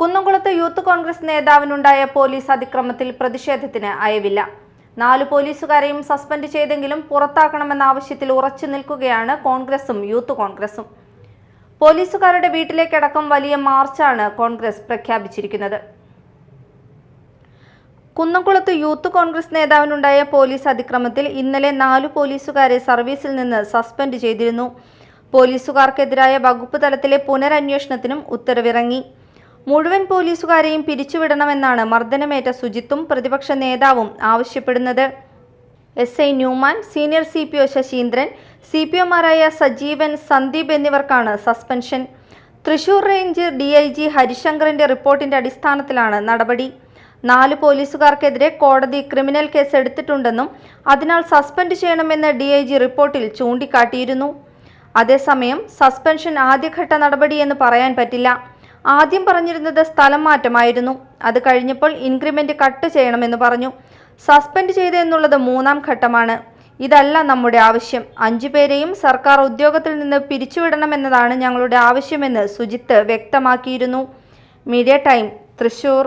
കുന്നംകുളത്ത് യൂത്ത് കോൺഗ്രസ് നേതാവിനുണ്ടായ പോലീസ് അതിക്രമത്തിൽ പ്രതിഷേധത്തിന് അയവില്ല. നാല് പോലീസുകാരെയും സസ്പെൻഡ് ചെയ്തെങ്കിലും പുറത്താക്കണമെന്ന ആവശ്യത്തിൽ ഉറച്ചു നിൽക്കുകയാണ് കോൺഗ്രസും യൂത്ത് കോൺഗ്രസും. പോലീസുകാരുടെ വീട്ടിലേക്കടക്കം വലിയ മാർച്ചാണ് കോൺഗ്രസ് പ്രഖ്യാപിച്ചിരിക്കുന്നത്. കുന്നംകുളത്ത് യൂത്ത് കോൺഗ്രസ് നേതാവിനുണ്ടായ പോലീസ് അതിക്രമത്തിൽ ഇന്നലെ നാലു പോലീസുകാരെ സർവീസിൽ നിന്ന് സസ്പെൻഡ് ചെയ്തിരുന്നു. പോലീസുകാർക്കെതിരായ വകുപ്പ് തലത്തിലെ പുനരന്വേഷണത്തിനും ഉത്തരവിറങ്ങി. മുഴുവൻ പോലീസുകാരെയും പിരിച്ചുവിടണമെന്നാണ് മർദ്ദനമേറ്റ സുജിത്തും പ്രതിപക്ഷ നേതാവും ആവശ്യപ്പെടുന്നത്. S I Newman senior C P O Sasheendran C P ഒമാരായ Sajeevan Sandeep എന്നിവർക്കാണ് suspension. Thrissur range D I G ഹരിശങ്കറിന്റെ റിപ്പോർട്ടിന്റെ അടിസ്ഥാനത്തിലാണ് നടപടി. നാല് പോലീസുകാർക്കെതിരെ കോടതി ക്രിമിനൽ കേസ് എടുത്തിട്ടുണ്ടെന്നും അതിനാൽ സസ്പെൻഡ് ചെയ്യണമെന്ന് ഡി ഐ ജി റിപ്പോർട്ടിൽ ചൂണ്ടിക്കാട്ടിയിരുന്നു. അതേസമയം സസ്പെൻഷൻ ആദ്യഘട്ട നടപടിയെന്ന് പറയാൻ പറ്റില്ല. ആദ്യം പറഞ്ഞിരുന്നത് സ്ഥലം മാറ്റമായിരുന്നു. അത് കഴിഞ്ഞപ്പോൾ ഇൻക്രിമെന്റ് കട്ട് ചെയ്യണമെന്ന് പറഞ്ഞു. സസ്പെൻഡ് ചെയ്തു എന്നുള്ളത് മൂന്നാം ഘട്ടമാണ്. ഇതല്ല നമ്മുടെ ആവശ്യം. അഞ്ചു പേരെയും സർക്കാർ ഉദ്യോഗത്തിൽ നിന്ന് പിരിച്ചുവിടണമെന്നതാണ് ഞങ്ങളുടെ ആവശ്യമെന്ന് സുജിത്ത് വ്യക്തമാക്കിയിരുന്നു. Media time Thrissur.